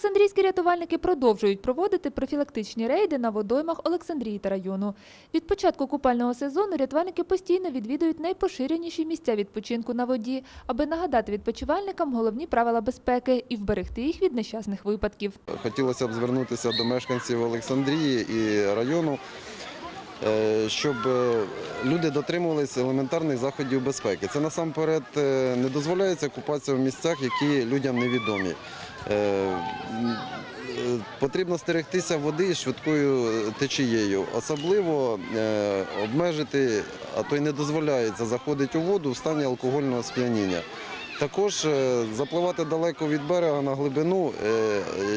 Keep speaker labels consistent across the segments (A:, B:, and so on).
A: Олександрійські рятувальники продовжують проводити профілактичні рейди на водоймах Олександрії та району. Від початку купального сезону рятувальники постійно відвідують найпоширеніші місця відпочинку на воді, аби нагадати відпочивальникам головні правила безпеки і вберегти їх від нещасних випадків.
B: Хотілося б звернутися до мешканців Олександрії і району, е, щоб е, люди дотримувалися елементарних заходів безпеки. Це насамперед е, не дозволяється купатися в місцях, які людям невідомі. Е, е, Потрібно стерегтися води швидкою е, течією, особливо обмежити, а то й не дозволяється заходити у воду в стані алкогольного сп'яніння. Також запливати далеко від берега на глибину,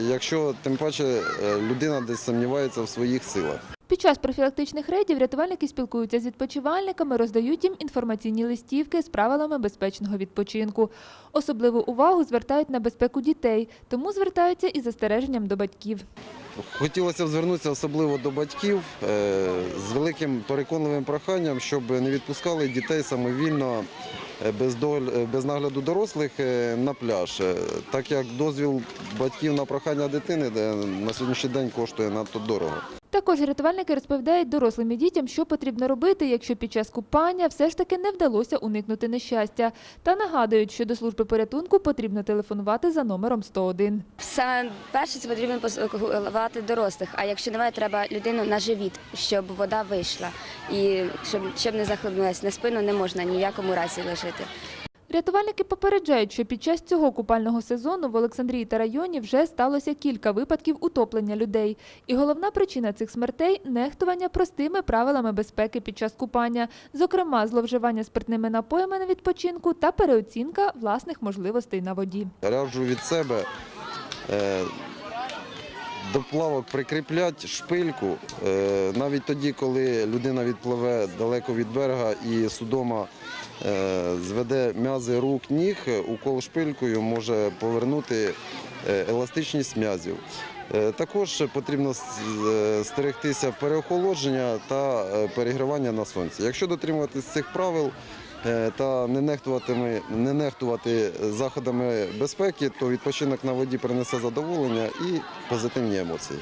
B: якщо тим паче людина десь сумнівається в своїх силах.
A: Під час профілактичних рейдів рятувальники спілкуються з відпочивальниками, роздають їм інформаційні листівки з правилами безпечного відпочинку. Особливу увагу звертають на безпеку дітей, тому звертаються із застереженням до батьків.
B: Хотілося б звернутися особливо до батьків е, з великим переконливим проханням, щоб не відпускали дітей самовільно е, е, без нагляду дорослих на пляж, так як дозвіл батьків на прохання дитини на сьогоднішній день коштує надто дорого.
A: Також рятувальники розповідають дорослим і дітям, що потрібно робити, якщо під час купання все ж таки не вдалося уникнути нещастя. Та нагадують, що до служби порятунку потрібно телефонувати за номером 101.
C: Саме перше це потрібно поспілкувати дорослих. А якщо немає, треба людину на живіт, щоб вода вийшла і щоб, щоб не захлебнулася. На спину не можна ні в якому разі лежати.
A: Рятувальники попереджають, що під час цього купального сезону в Олександрії та районі вже сталося кілька випадків утоплення людей. І головна причина цих смертей нехтування простими правилами безпеки під час купання, зокрема зловживання спиртними напоями на відпочинку та переоцінка власних можливостей на воді.
B: Раджу від себе е, до плавок прикріплять шпильку, е, навіть тоді, коли людина відпливе далеко від берега і судома е, зведе м'язи рук, ніг, укол шпилькою може повернути еластичність м'язів. Е, Також потрібно е, стерегтися переохолодження та е, перегрівання на сонці. Якщо дотримуватись цих правил е, та не нехтувати, не нехтувати заходами безпеки, то відпочинок на воді принесе задоволення і позитивні емоції.